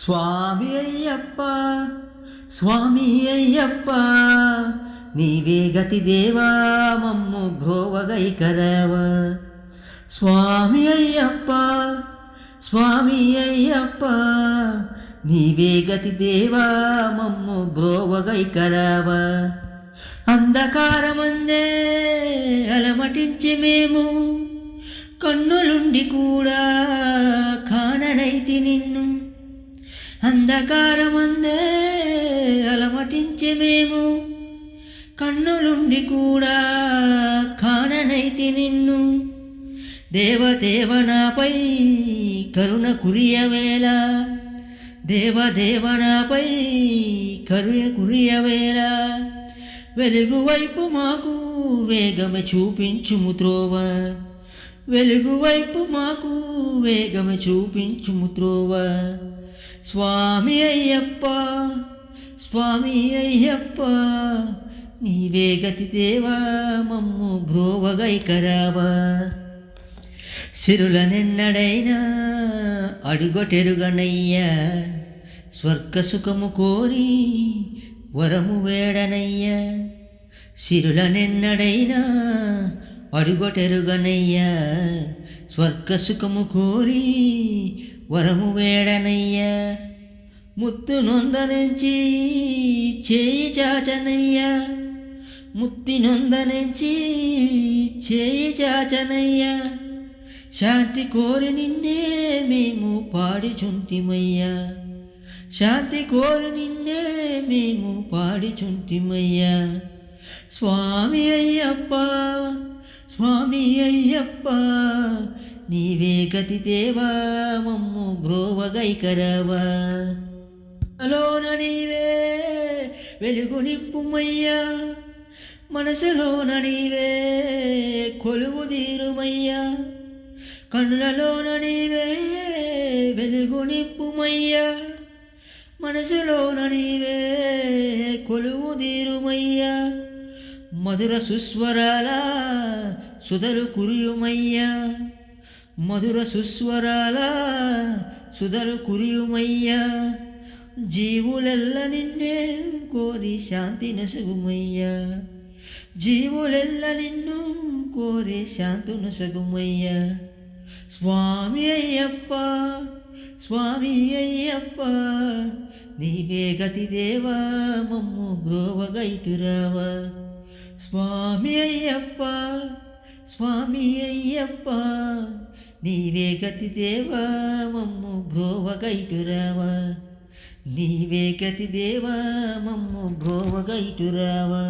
స్వామి అయ్యప్ప స్వామి అయ్యప్ప నీవే గతి దేవా మమ్ము భ్రోవగైకరవ స్వామి అయ్యప్ప స్వామి అయ్యప్ప నీవే గతి దేవా మమ్ము భ్రోవగైకరవ అంధకారమందే అలమటించి మేము కన్నులుండి కూడా కాననైతి నిన్ను. అంధకారమందే అలమటించి మేము. కన్నులుండి కూడా కాననైతి నిన్ను. దేవదేవనాపై కరుణ కురియవేళ దేవదేవనాపై కరుణ కురియవేళ వెలుగు వైపు మాకు వేగమే చూపించుము త్రోవ. వెలుగు వైపు మాకు వేగమే చూపించుము త్రోవ. స్వామి అయ్యప్ప స్వామి అయ్యప్ప నీవే గతి దేవా మమ్ము బ్రోవగైకరావా సిరులనెన్నడైనా అడుగొటెరుగనయ్యా స్వర్గ సుఖము కోరి వరము వేడనయ్యా. సిరులనెన్నడైనా అడుగొటెరుగనయ్యా స్వర్గ సుఖము కోరి వరము వేడనయ్యా ముత్తు నొందనుంచి చేయి చాచనయ్యా ముత్తి నొందనుంచి చేయి చాచనయ్యా శాంతి కోరి నిన్నే మేము పాడి చుంటిమయ్యా శాంతి కోరి నిన్నే మేము పాడి చుంటిమయ్యా స్వామి అయ్యప్ప స్వామి అయ్యప్ప నీవే గతి దేవా మమ్ము బ్రోవగైకరవా అలోన నీవే వెలుగు నింపుమయ్యా మనసులోన నీవే కొలువు తీరుమయ్యా. కన్నులలోన నీవే వెలుగు నింపుమయ్యా మనసులోన నీవే కొలువు తీరుమయ్యా. మధుర సుస్వరాల సుధలు కురియుమయ్యా. మధుర సుస్వరాల సుధలు కురియుమయ్యా. జీవులెల్ల నిన్నే కోరి శాంతి నసుగుమయ్యా. జీవులెల్ల నిన్ను కోరి శాంతి నసుగుమయ్యా. స్వామి అయ్యప్ప స్వామి అయ్యప్ప నీవే గతి దేవా మమ్ము గ్రోవగైటురావా స్వామి అయ్యప్ప స్వామి అయ్యప్ప నీవే గతి దేవా మమ్ము బ్రోవగైటురావా నీవే గతి దేవా మమ్ము బ్రోవగైటురావా